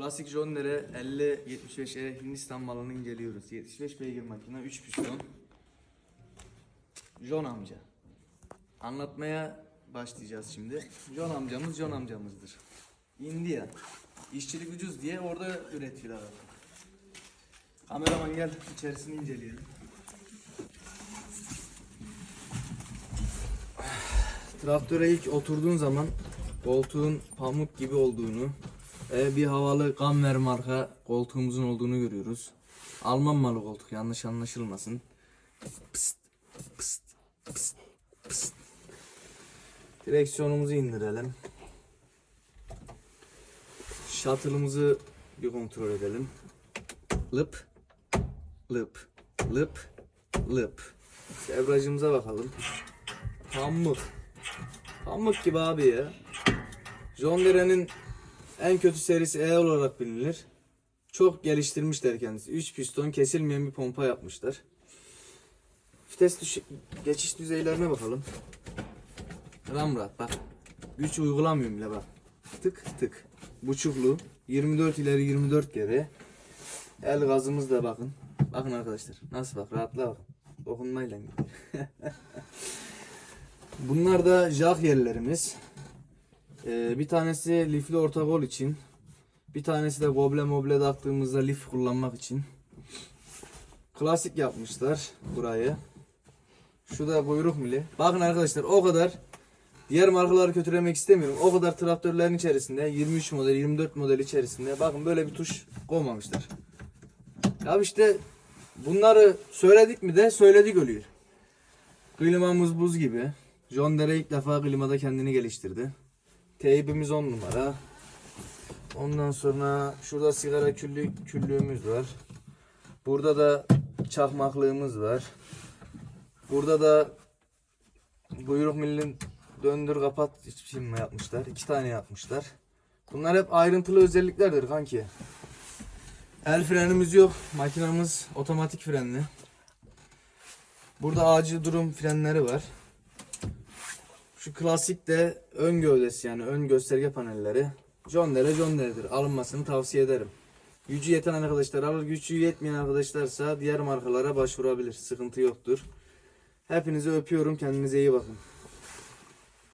Klasik John Deere 50-75'e Hindistan malının geliyoruz. 75 beygir makine 3 piston. John amca. Anlatmaya başlayacağız şimdi. John amcamız John amcamızdır. India. İşçilik ucuz diye orada üretiyorlar. Kameraman gel içerisini inceleyelim. Traktöre ilk oturduğun zaman koltuğun pamuk gibi olduğunu ve bir havalı Gamver marka koltuğumuzun olduğunu görüyoruz. Alman malı koltuk yanlış anlaşılmasın. Pıst, pıst, pıst, pıst. Direksiyonumuzu indirelim. Shuttle'ımızı bir kontrol edelim. Lıp, lıp, lıp, lıp. Devrajımıza bakalım. Pamuk. Pamuk gibi abi ya. John Deere'nin en kötü serisi E olarak bilinir. Çok geliştirmişler kendisi. 3 piston kesilmeyen bir pompa yapmışlar. Vites düş- geçiş düzeylerine bakalım. Ramrat bak. Güç uygulamıyorum bile bak. Tık tık. Buçuklu. 24 ileri 24 geri. El gazımız da bakın. Bakın arkadaşlar. Nasıl bak rahatla bak. Dokunmayla. Bunlar da jack yerlerimiz. Ee, bir tanesi lifli orta kol için. Bir tanesi de goble moble taktığımızda lif kullanmak için. Klasik yapmışlar burayı. Şu da kuyruk mili. Bakın arkadaşlar o kadar diğer markaları kötülemek istemiyorum. O kadar traktörlerin içerisinde 23 model 24 model içerisinde bakın böyle bir tuş koymamışlar. Ya işte bunları söyledik mi de söyledik oluyor. Klimamız buz gibi. John Deere ilk defa klimada kendini geliştirdi. Teybimiz 10 numara. Ondan sonra şurada sigara küllü, küllüğümüz var. Burada da çakmaklığımız var. Burada da buyruk millin döndür kapat için mi yapmışlar? İki tane yapmışlar. Bunlar hep ayrıntılı özelliklerdir kanki. El frenimiz yok. Makinamız otomatik frenli. Burada acil durum frenleri var. Klasik de ön gövdesi yani ön gösterge panelleri. John Deere John Deere'dir. Alınmasını tavsiye ederim. Gücü yeten arkadaşlar alır. Gücü yetmeyen arkadaşlarsa diğer markalara başvurabilir. Sıkıntı yoktur. Hepinizi öpüyorum. Kendinize iyi bakın.